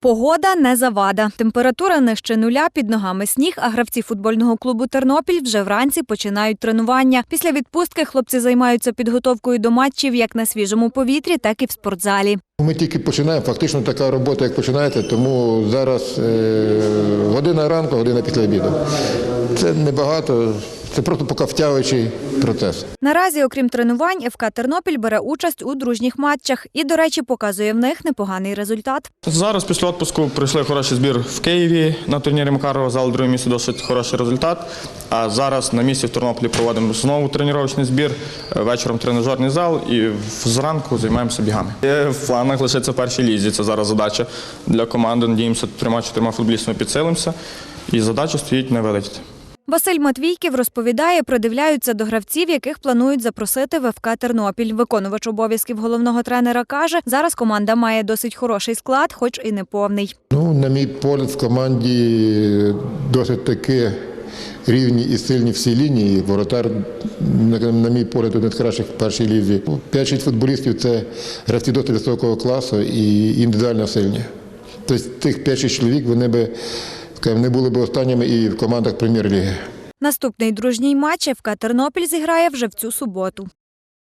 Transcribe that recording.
Погода не завада. Температура нижче нуля, під ногами сніг, а гравці футбольного клубу Тернопіль вже вранці починають тренування. Після відпустки хлопці займаються підготовкою до матчів як на свіжому повітрі, так і в спортзалі. Ми тільки починаємо, фактично така робота, як починаєте, тому зараз е, година ранку, година після обіду. Це небагато, це просто поки втягуючий процес. Наразі, окрім тренувань, ФК Тернопіль бере участь у дружніх матчах і, до речі, показує в них непоганий результат. Зараз після відпуску пройшли хороший збір в Києві на турнірі Макарова, зал друге місце досить хороший результат. А зараз на місці в Тернополі проводимо знову тренувальний збір, е, вечором тренажерний зал і зранку займаємося бігами. В планах лишитися в першій лізі. Це зараз задача для команди. Надіємося, трьома-чотирма футболістами підсилимося. І задача стоїть не вилетіти. Василь Матвійків розповідає, придивляються до гравців, яких планують запросити в ФК Тернопіль. Виконувач обов'язків головного тренера каже, зараз команда має досить хороший склад, хоч і не повний. Ну, на мій погляд, в команді досить таки рівні і сильні всі лінії. Воротар, на, мій погляд, один з кращих в першій лізі. 5-6 футболістів це гравці досить високого класу і індивідуально сильні. Тобто тих 5-6 чоловік вони би не були б останніми і в командах прем'єр-ліги. Наступний дружній матч ФК Тернопіль зіграє вже в цю суботу.